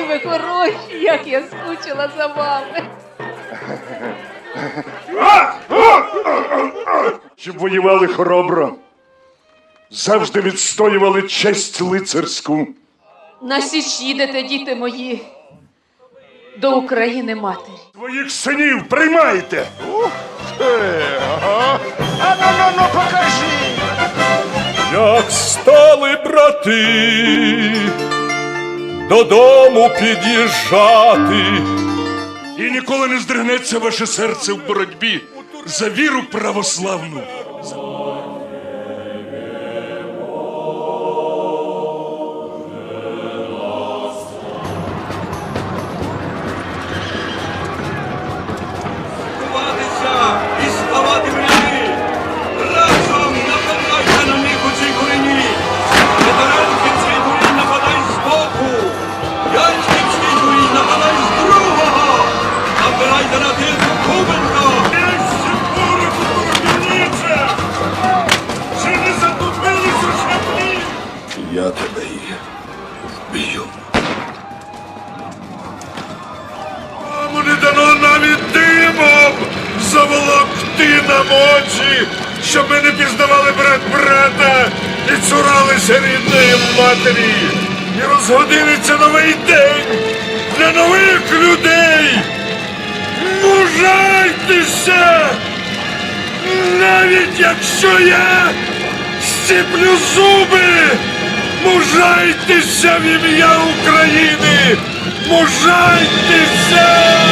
хороші, як я скучила за вами. Щоб воювали хоробро. Завжди відстоювали честь лицарську. На січ їдете, діти мої, до України матері. Твоїх синів приймайте! А ну ну ну покажи! Як стали брати додому під'їжджати, І ніколи не здригнеться ваше серце в боротьбі за віру православну. Тебе вб'ю. Кому не дано навіть димом заволокти нам очі, щоб ми не пізнавали брат брата і цуралися рідної матері. І розгодиниться новий день для нових людей. Мужайтеся! Навіть якщо я стіплю зуби, мужайтеся в ім'я України! Мужайтеся!